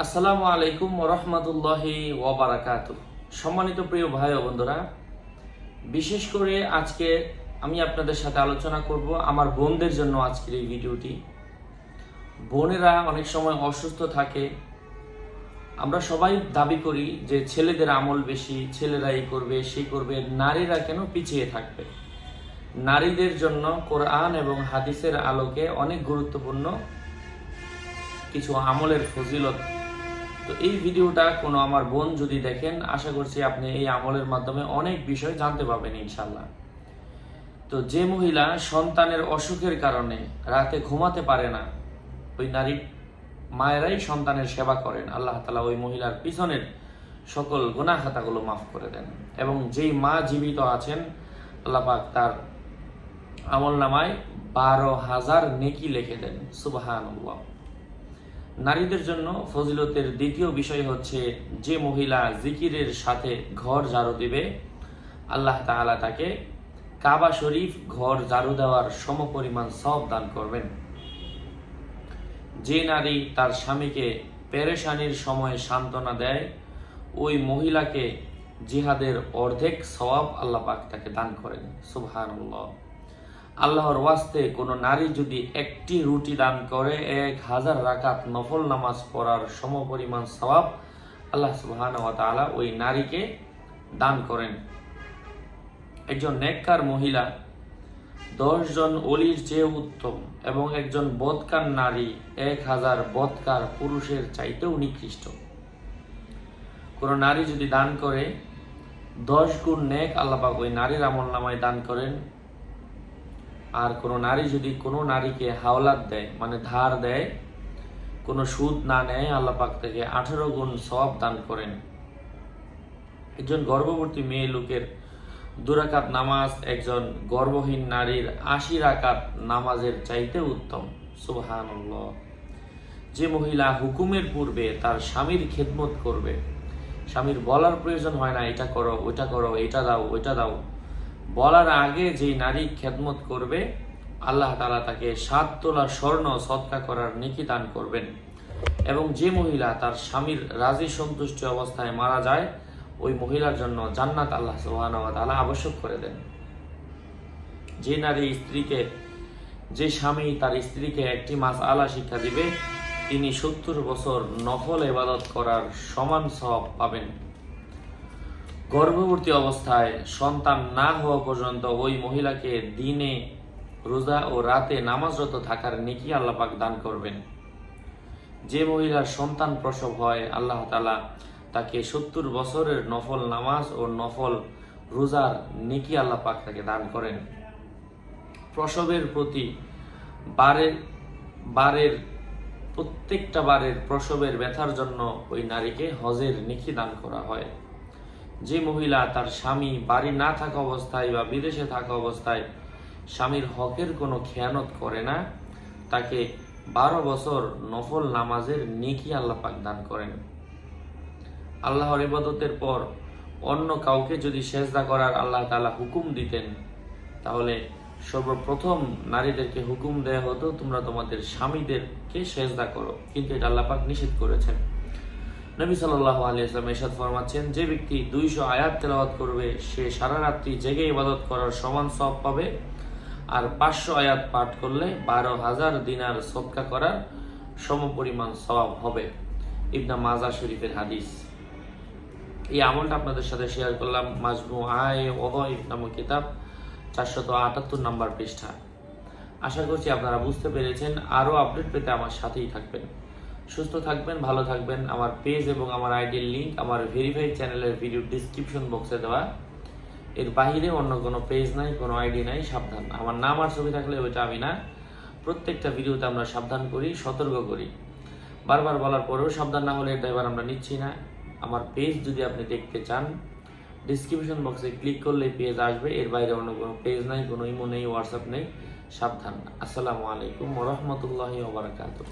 আসসালামু আলাইকুম রহমতুল্লাহি ওবরাকাত সম্মানিত প্রিয় ভাই ও বন্ধুরা, বিশেষ করে আজকে আমি আপনাদের সাথে আলোচনা করব আমার বোনদের জন্য আজকের এই ভিডিওটি। বোনেরা অনেক সময় অসুস্থ থাকে। আমরা সবাই দাবি করি যে ছেলেদের আমল বেশি, ছেলেরা এই করবে, সেই করবে, নারীরা কেন পিছিয়ে থাকবে? নারীদের জন্য কোরআন এবং হাদিসের আলোকে অনেক গুরুত্বপূর্ণ কিছু আমলের ফজিলত তো এই ভিডিওটা কোনো আমার বোন যদি দেখেন, আশা করছি আপনি এই আমলের মাধ্যমে অনেক বিষয় জানতে পারবেন ইনশাল্লাহ তো যে মহিলা সন্তানের অসুখের কারণে রাতে ঘুমাতে পারে না, ওই নারী মায়েরাই সন্তানের সেবা করেন, আল্লাহ তালা ওই মহিলার পিছনের সকল গুনাহ খাতাগুলো মাফ করে দেন। এবং যেই মা জীবিত আছেন, আল্লাহ পাক তার আমল নামায় বারো হাজার নেকি লিখে দেন সুবাহান নারীদের জন্য ফজিলতের দ্বিতীয় বিষয় হচ্ছে যে মহিলা জিকিরের সাথে ঘর ঝাড়ু দিবে, আল্লাহ তাআলা তাকে কাবা শরীফ ঘর ঝাড়ু দেওয়ার সমপরিমাণ সব দান করবেন। যে নারী তার স্বামীকে পেরেশানির সময় সান্ত্বনা দেয়, ওই মহিলাকে জিহাদের অর্ধেক সওয়াব আল্লাহ পাক তাকে দান করেন। সুবহানাল্লাহ। আল্লাহর ওয়াস্তে কোনো নারী যদি একটি রুটি দান করে, এক হাজার রাকাত নফল নামাজ পড়ার সমপরিমাণ সওয়াব আল্লাহ সুবহান তাআলা ওই নারীকে দান করেন। একজন নেককার মহিলা দশজন অলির চেয়ে উত্তম এবং একজন বদকার নারী এক হাজার বদকার পুরুষের চাইতেও নিকৃষ্ট। কোনো নারী যদি দান করে, দশ গুণ নেক আল্লাপাক ওই নারীর আমল নামায় দান করেন আর কোনো নারী যদি কোনো নারীকে হাওলাত দেয় মানে ধার দেয়, কোনো সুদ না নেয় আল্লাপাক থেকে আঠেরো গুণ সব দান করেন। একজন গর্ভবতী মেয়ে লোকের দুরাকাত নামাজ একজন গর্ভহীন নারীর আশি রাকাত নামাজের চাইতে উত্তম। সুবহান যে মহিলা হুকুমের পূর্বে তার স্বামীর খেদমত করবে, স্বামীর বলার প্রয়োজন হয় না, এটা করো, ওইটা করো, এটা দাও, ওইটা দাও। বলার আগে যে নারী খেদমত করবে, আল্লাহ তালা তাকে সাত তোলা স্বর্ণ সৎকা করার নিকি দান করবেন। এবং যে মহিলা তার স্বামীর রাজি সন্তুষ্টি অবস্থায় মারা যায়, ওই মহিলার জন্য জান্নাত আল্লাহ তালা আবশ্যক করে দেন। যে নারী স্ত্রীকে, যে স্বামী তার স্ত্রীকে একটি মাস আলা শিক্ষা দিবে, তিনি সত্তর বছর নফল এবাদত করার সমান সব পাবেন। গর্ভবতী অবস্থায় সন্তান না হওয়া পর্যন্ত ওই মহিলাকে দিনে, রোজা ও রাতে নামাজরত থাকার নেকি আল্লাপাক দান করবেন। যে মহিলার সন্তান প্রসব হয়, আল্লাহ তালা তাকে সত্তর বছরের নফল নামাজ ও নফল রোজার নেকি আল্লাহ পাক তাকে দান করেন। প্রসবের প্রতি বারের বারের, প্রত্যেকটা বারের প্রসবের ব্যথার জন্য ওই নারীকে হজের নেকি দান করা হয়। যে মহিলা তার স্বামী বাড়ি না থাকা অবস্থায় বা বিদেশে থাকা অবস্থায় স্বামীর হকের কোনো খেয়ানত করে না, তাকে বারো বছর নফল নামাজের নেকি আল্লাহ পাক দান করেন। আল্লাহর ইবাদতের পর অন্য কাউকে যদি সেজদা করার আল্লাহ তালা হুকুম দিতেন, তাহলে সর্বপ্রথম নারীদেরকে হুকুম দেয়া হতো, তোমরা তোমাদের স্বামীদেরকে সেজদা করো। কিন্তু এটা আল্লাপাক নিষেধ করেছেন। নবী সাল্লাহ আলী ইসলাম এসাদ ফরমাচ্ছেন, যে ব্যক্তি দুইশো আয়াত তেলাওয়াত করবে, সে সারা রাত্রি জেগে ইবাদত করার সমান সব পাবে। আর পাঁচশো আয়াত পাঠ করলে বারো হাজার দিনার সৎকা করার সমপরিমাণ স্বভাব হবে। ইবনা মাজা শরীফের হাদিস। এই আমলটা আপনাদের সাথে শেয়ার করলাম মাজমু আয় ওহই নামক কিতাব, চারশত আটাত্তর নাম্বার পৃষ্ঠা। আশা করছি আপনারা বুঝতে পেরেছেন, আরও আপডেট পেতে আমার সাথেই থাকবেন। সুস্থ থাকবেন, ভালো থাকবেন। আমার পেজ এবং আমার আইডির লিঙ্ক আমার ভেরিফাইড চ্যানেলের ভিডিও ডিসক্রিপশন বক্সে দেওয়া। এর বাহিরে অন্য কোনো পেজ নাই, কোনো আইডি নাই, সাবধান। আমার নাম আর ছবি থাকলে ওইটা আমি না। প্রত্যেকটা ভিডিওতে আমরা সাবধান করি, সতর্ক করি। বারবার বলার পরেও সাবধান না হলে এটা এবার আমরা নিচ্ছি না। আমার পেজ যদি আপনি দেখতে চান ডিসক্রিপশন বক্সে ক্লিক করলে পেজ আসবে। এর বাইরে অন্য কোনো পেজ নাই, কোনো ইমো নেই হোয়াটসঅ্যাপ নেই। সাবধান। আসসালামু আলাইকুম রহমতুল্লাহি ওবরাকাতুহ